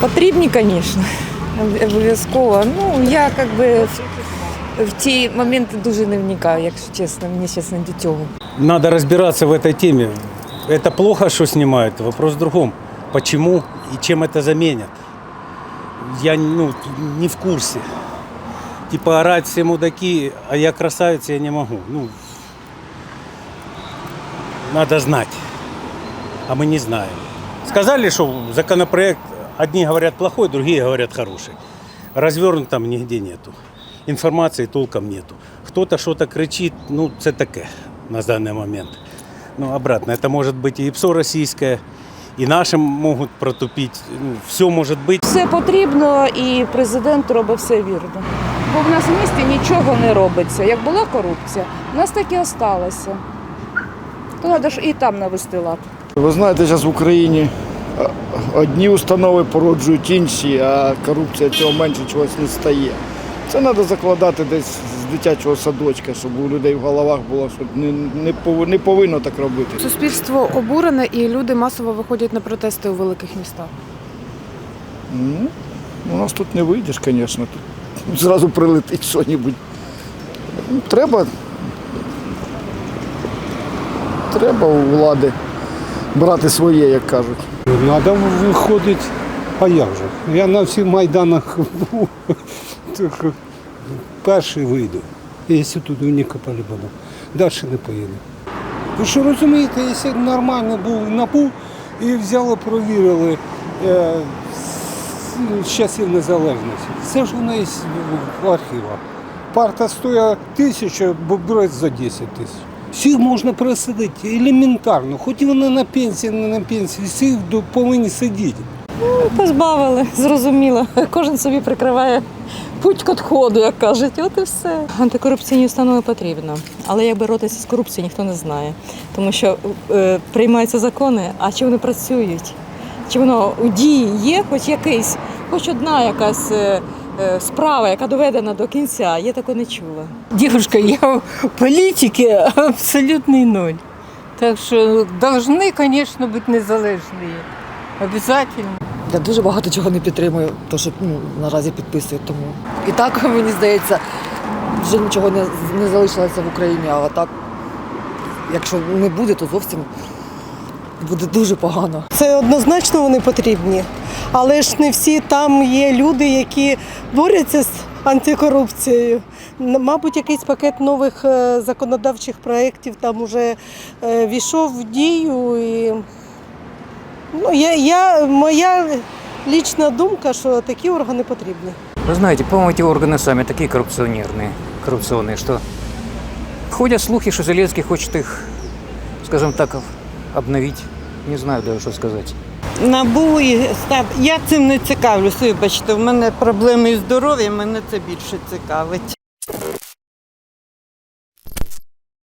Потрібні, звісно, обов'язково. Ну, я як би в, в ті моменти дуже не вникаю, якщо чесно, мені зараз не до цього. Надо разбираться в этой теме. Это плохо, что снимают. Вопрос в другом. Почему и чем это заменят? Я ну, не в курсе. Типа орать все мудаки, а я красавец, я не могу. Ну, надо знать. А мы не знаем. Сказали, что законопроект, одни говорят плохой, другие говорят хороший. Развернут там нигде нету. Информации толком нету. Кто-то что-то кричит, ну, це таке на данный момент. Ну, обратно, это может быть и ПСО российское, и нашим могут протупить. Ну, все может быть. Все потрібно і президент робить все вірно. Бо в нас в місті нічого не робиться. Як була корупція, в нас так і осталося. То треба ж і там навести лад. Ви знаєте, зараз в Україні е, одні установи породжують інші, а корупція цього менше чогось не стає. Це треба закладати десь з дитячого садочка, щоб у людей в головах було, що не, не, не повинно так робити. Суспільство обурене і люди масово виходять на протести у великих містах. Ну, у нас тут не вийдеш, звісно. Тут зразу прилетить. Ну, Треба. Треба у влади брати своє, як кажуть. Надо виходити, а як же? Я на всіх майданах був, так, перший вийду, якщо тут у Нікополі буду. Далі не поїду. Ви що розумієте, якщо нормально був НАБУ і взяли, провірили е, з- часів незалежності. Це ж воно є в архівах. Парта стоїть тисячу, бо за 10 тисяч. Всіх можна присадити елементарно, хоч вони на пенсії, не на пенсії, всіх до- повинні сидіти. Позбавили, зрозуміло. Кожен собі прикриває путь к відходу, як кажуть. От і все. Антикорупційні установи потрібно. Але як боротися з корупцією, ніхто не знає. Тому що е, приймаються закони, а чи вони працюють? Чи воно у дії є хоч якийсь, хоч одна якась е, справа, яка доведена до кінця. Я такого не чула. Девушка, я в политике абсолютный ноль. Так что должны, конечно, быть незалежные. Обязательно. Я дуже багато чого не підтримую, то що ну, наразі підписую. Тому і так мені здається, вже нічого не, не залишилося в Україні. А так, якщо не буде, то зовсім буде дуже погано. Це однозначно вони потрібні. Але ж не всі там є люди, які борються з антикорупцією. Н- Мабуть, якийсь пакет нових е, законодавчих проєктів там уже е, війшов в дію. І, ну, я, я, моя лічна думка, що такі органи потрібні. Вы знаете, по-моему, эти органы сами такие коррупционерные, коррупционные, что ходят слухи, что Зеленский хочет их, скажем так, обновить. Не знаю даже, что сказать. Набу і став. Я цим не цікавлюсь, вибачте, в мене проблеми із здоров'ям, мене це більше цікавить.